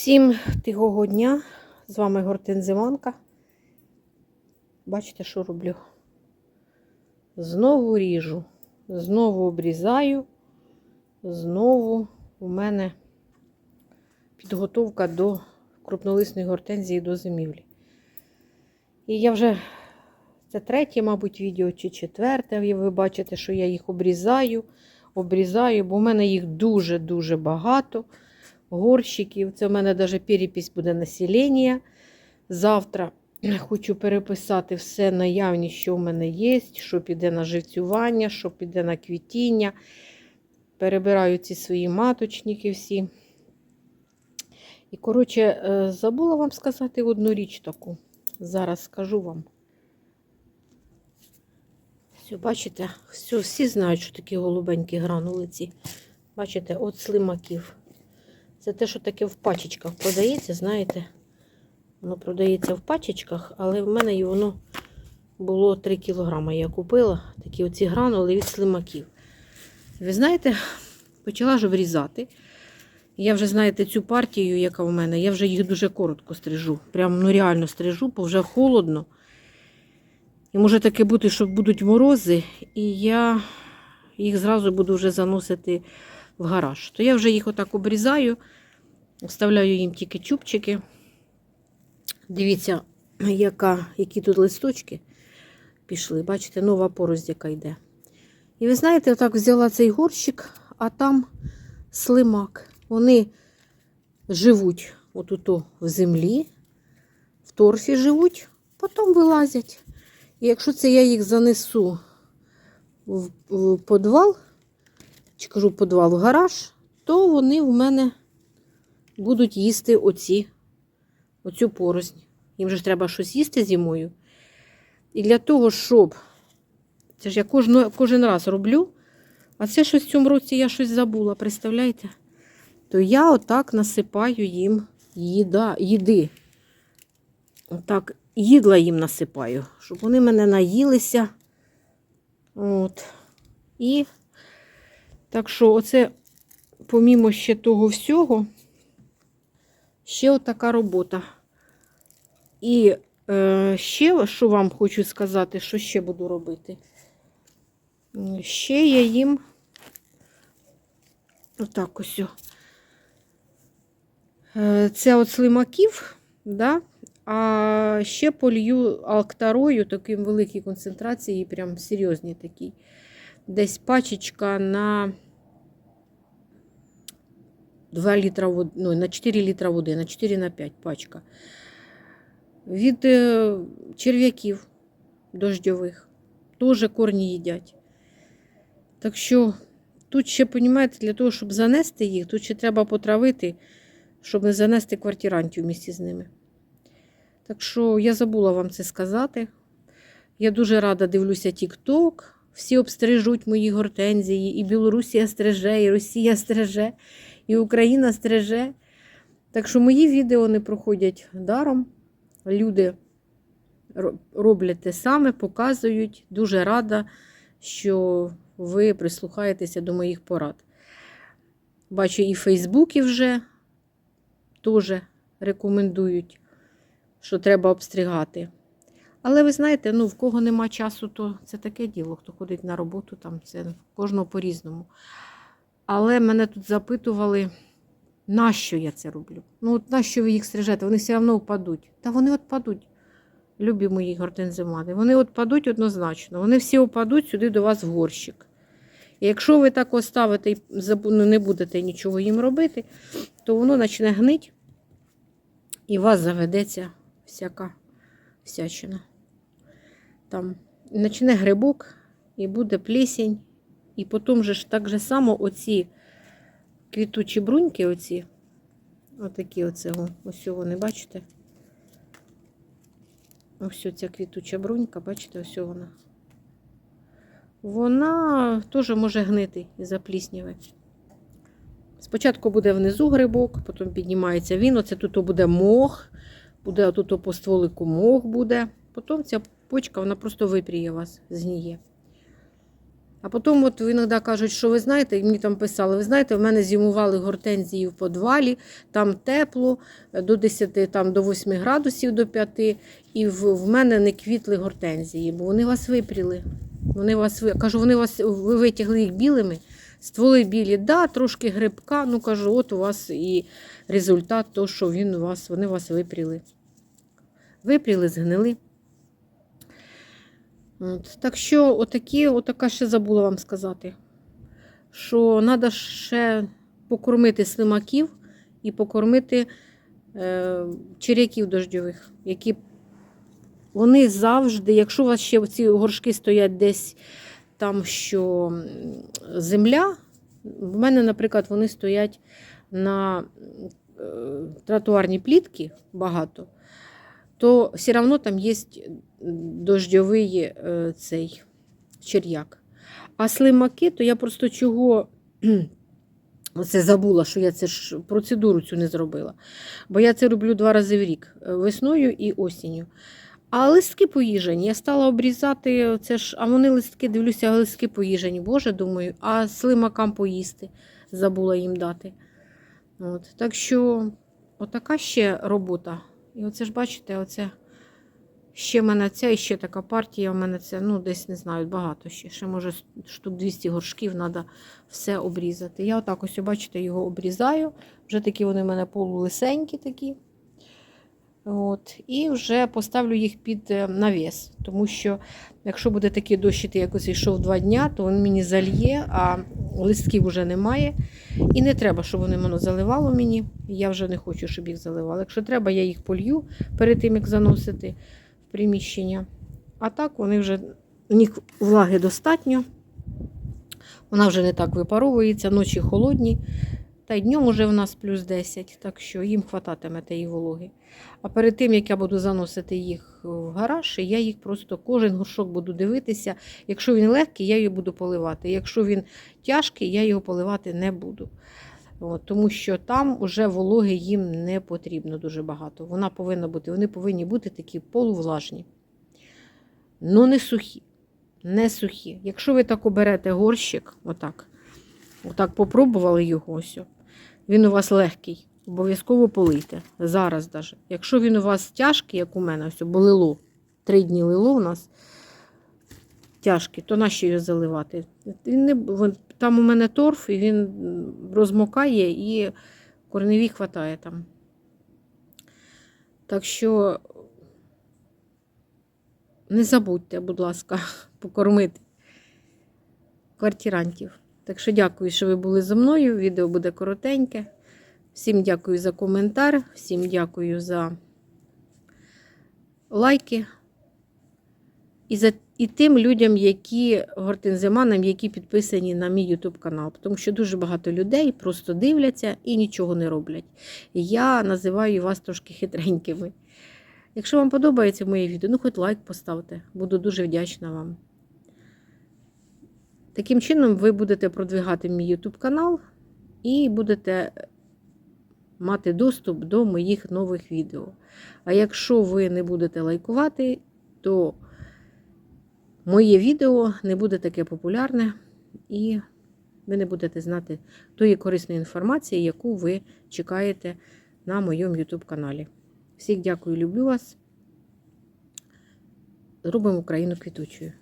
Всім тихого дня. З вами Гортин Зиманка. Бачите, що роблю? Знову ріжу, знову обрізаю, знову у мене підготовка до крупнолисної гортензії до зимівлі. І я вже це третє, мабуть, відео чи четверте. Ви бачите, що я їх обрізаю, обрізаю, бо в мене їх дуже-дуже багато. Горщиків. Це в мене навіть перепись буде населення. Завтра хочу переписати все наявність, що в мене є, що піде на живцювання, що піде на квітіння. Перебираю ці свої маточники всі. І, коротше, е, забула вам сказати одну річ таку. Зараз скажу вам. Все, бачите, все, всі знають, що такі голубенькі гранули ці. Бачите, от слимаків. Це те, що таке в пачечках продається, знаєте. Воно продається в пачечках, але в мене воно було 3 кілограми. Я купила такі оці гранули від слимаків. Ви знаєте, почала ж врізати. Я вже, знаєте, цю партію, яка в мене, я вже їх дуже коротко стрижу. Прям ну реально стрижу, бо вже холодно. І може таке бути, що будуть морози, і я їх зразу буду вже заносити в гараж. То я вже їх отак обрізаю, вставляю їм тільки чубчики. Дивіться, яка, які тут листочки пішли. Бачите, нова порость, яка йде. І ви знаєте, отак взяла цей горщик, а там слимак. Вони живуть отут в землі, в торфі живуть, потім вилазять. І якщо це я їх занесу в, в подвал, чи кажу подвал в гараж, то вони в мене будуть їсти оці, оцю порознь. Їм же ж треба щось їсти зимою. І для того, щоб. Це ж я кожну, кожен раз роблю, а це щось в цьому році я щось забула, представляєте? То я отак насипаю їм їда, їди. Отак їдла їм насипаю, щоб вони мене наїлися. От. І так що, оце, помімо ще того всього, ще отака робота. І е, ще, що вам хочу сказати, що ще буду робити. Ще я їм отак ось. Е, це от слимаків, да? а ще полью алктарою, таким великій концентрації, прям серйозні такі десь пачечка на 2 літра води, ну, на 4 літра води, на 4 на 5 пачка. Від е, черв'яків дождьових. Теж корні їдять. Так що тут ще, розумієте, для того, щоб занести їх, тут ще треба потравити, щоб не занести квартирантів місті з ними. Так що я забула вам це сказати. Я дуже рада дивлюся TikTok. Всі обстрижуть мої гортензії, і Білорусія стриже, і Росія стриже, і Україна стриже. Так що мої відео не проходять даром. Люди роблять те саме, показують. Дуже рада, що ви прислухаєтеся до моїх порад. Бачу, і в Фейсбуці вже теж рекомендують, що треба обстригати. Але ви знаєте, ну, в кого нема часу, то це таке діло, хто ходить на роботу, там це кожного по-різному. Але мене тут запитували, нащо я це роблю? Ну, от нащо ви їх стрижете? Вони все одно впадуть. Та вони от падуть, любі мої гортензимади. Вони от падуть однозначно. Вони всі опадуть сюди до вас в горщик. І якщо ви так оставите і ну, не будете нічого їм робити, то воно почне гнить і у вас заведеться всяка всячина там почне грибок і буде плесень. І потім же ж так же само оці квітучі бруньки, оці, отакі оцього, ось вони, бачите? Ось ця квітуча брунька, бачите, ось вона. Вона теж може гнити і запліснювати. Спочатку буде внизу грибок, потім піднімається він. Оце тут буде мох, буде тут по стволику мох буде. Потім ця почка, вона просто випріє вас, згніє. А потім от іноді кажуть, що ви знаєте, мені там писали, ви знаєте, в мене зимували гортензії в подвалі, там тепло, е, до 10, там до 8 градусів, до 5, і в, в мене не квітли гортензії, бо вони вас випріли. Вони вас. Кажу, вони вас ви витягли їх білими, стволи білі, да, трошки грибка. Ну кажу, от у вас і результат, то, що він у вас, вони вас випріли. Випріли, згнили. От. Так що, отакі, отака ще забула вам сказати, що треба ще покормити слимаків і покормити е, черв'яків дождьових, які вони завжди, якщо у вас ще ці горшки стоять десь там, що земля, в мене, наприклад, вони стоять на е, тротуарній плітки багато, то все одно там є дождьовий е, цей чер'як. А слимаки, то я просто чого оце забула, що я це ж процедуру цю не зробила. Бо я це роблю два рази в рік е, весною і осінню. А листки поїжені. Я стала обрізати, це ж, а вони листки, дивлюся, листки поїжені. Боже, думаю, а слимакам поїсти забула їм дати. От. Так що, отака ще робота. І оце ж бачите, оце ще в мене ця і ще така партія. У мене це, ну, десь не знаю, багато ще. Ще, може, штук 200 горшків треба все обрізати. Я отак ось, бачите, його обрізаю. Вже такі вони в мене полулисенькі такі. От, і вже поставлю їх під е, навіс, тому що якщо буде такий дощ, як ось йшов два дня, то він мені зальє, а листків вже немає. І не треба, щоб вони воно заливало мені. Я вже не хочу, щоб їх заливало. Якщо треба, я їх полью перед тим, як заносити в приміщення. А так вони вже них влаги достатньо. Вона вже не так випаровується, ночі холодні. Та й днем уже в нас плюс 10, так що їм хвататиме тієї вологи. А перед тим, як я буду заносити їх в гараж, я їх просто кожен горшок буду дивитися. Якщо він легкий, я його буду поливати. Якщо він тяжкий, я його поливати не буду. От, тому що там вже вологи їм не потрібно дуже багато. Вона повинна бути, Вони повинні бути такі полувлажні. Ну, не сухі. Не сухі. Якщо ви так оберете горщик, отак, отак попробували його ось. Він у вас легкий, обов'язково полийте. Зараз даже. Якщо він у вас тяжкий, як у мене, ось, бо лило, три дні лило у нас тяжкий, то нащо його заливати? Він не, там у мене торф, і він розмокає і корневі хватає там. Так що не забудьте, будь ласка, покормити квартирантів. Так що дякую, що ви були зі мною. Відео буде коротеньке. Всім дякую за коментар, всім дякую за лайки. І за і тим людям, які гортензиманам, які підписані на мій YouTube канал. Тому що дуже багато людей просто дивляться і нічого не роблять. Я називаю вас трошки хитренькими. Якщо вам подобається моє відео, ну хоч лайк поставте. Буду дуже вдячна вам. Таким чином, ви будете продвигати мій YouTube канал і будете мати доступ до моїх нових відео. А якщо ви не будете лайкувати, то моє відео не буде таке популярне, і ви не будете знати тої корисної інформації, яку ви чекаєте на моєму YouTube каналі. Всіх дякую, люблю вас. Зробимо Україну квітучою.